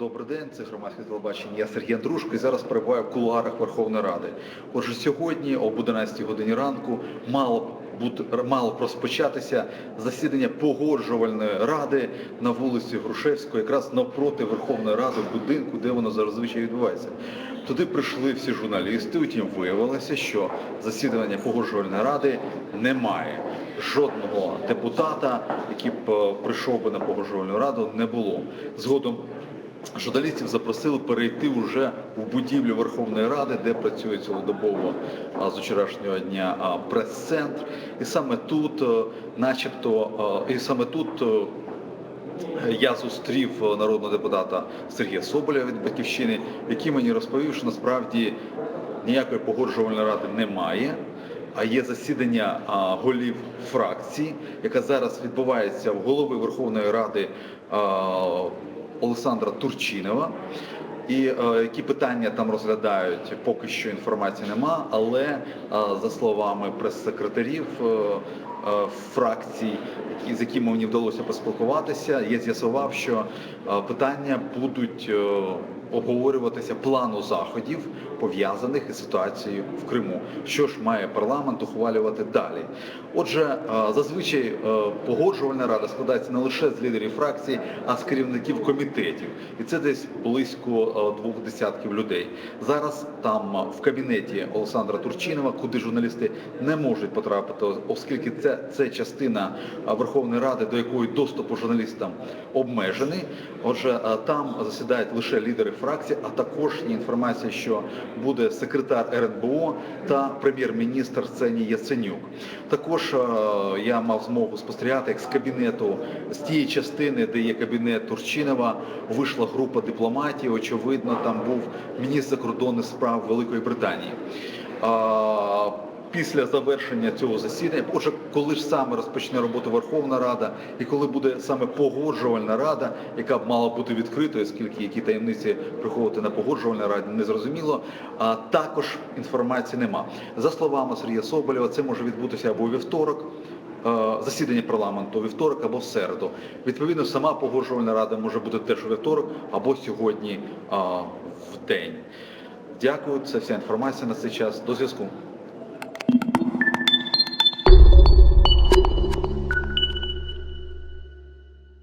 Добрий день, це громадське телебачення. Я Сергій Андрушко і зараз перебуваю в кулуарах Верховної Ради. Отже, сьогодні об 11 годині ранку мало мало розпочатися засідання погоджувальної ради на вулиці Грушевської, якраз навпроти Верховної Ради, будинку, де воно зазвичай відбувається. Туди прийшли всі журналісти. Утім, виявилося, що засідання погоджувальної ради немає. Жодного депутата, який б е, прийшов би на погоджувальну раду, не було. Згодом Журналістів запросили перейти вже в будівлю Верховної Ради, де працює цілодобово з вчорашнього дня прес-центр. І саме тут, е, начебто, е, і саме тут. е, я зустрів народного депутата Сергія Соболя від Батьківщини, який мені розповів, що насправді ніякої погоджувальної ради немає. А є засідання голів фракції, яка зараз відбувається в голови Верховної Ради Олександра Турчинова. І е, які питання там розглядають, поки що інформації нема. Але е, за словами прес-секретарів е, е, фракцій, які, з якими мені вдалося поспілкуватися, я з'ясував, що е, питання будуть е, обговорюватися плану заходів, пов'язаних із ситуацією в Криму. Що ж має парламент ухвалювати далі? Отже, е, зазвичай е, погоджувальна рада складається не лише з лідерів фракцій, а з керівників комітетів, і це десь близько е, двох десятків людей. Зараз там в кабінеті Олександра Турчинова, куди журналісти не можуть потрапити, оскільки це, це частина Верховної Ради, до якої доступу журналістам обмежений. Отже, там засідають лише лідери фракцій, а також є інформація, що буде секретар РНБО та прем'єр-міністр Сеній Яценюк. Також е, я мав змогу спостерігати, як з кабінету з тієї частини, де є кабінет Турчинова, вийшла група дипломатів. Очевидно, там був міністр закордонних справ Великої Британії. Після завершення цього засідання, отже, коли ж саме розпочне роботу Верховна Рада, і коли буде саме погоджувальна рада, яка б мала бути відкритою, оскільки які таємниці приховувати на погоджувальній раді, не зрозуміло. А також інформації нема. За словами Сергія Соболєва, це може відбутися або вівторок. е, Засідання парламенту вівторок або в середу. Відповідно, сама погоджувальна рада може бути теж у вівторок або сьогодні а, в день. Дякую, це вся інформація на цей час. До зв'язку.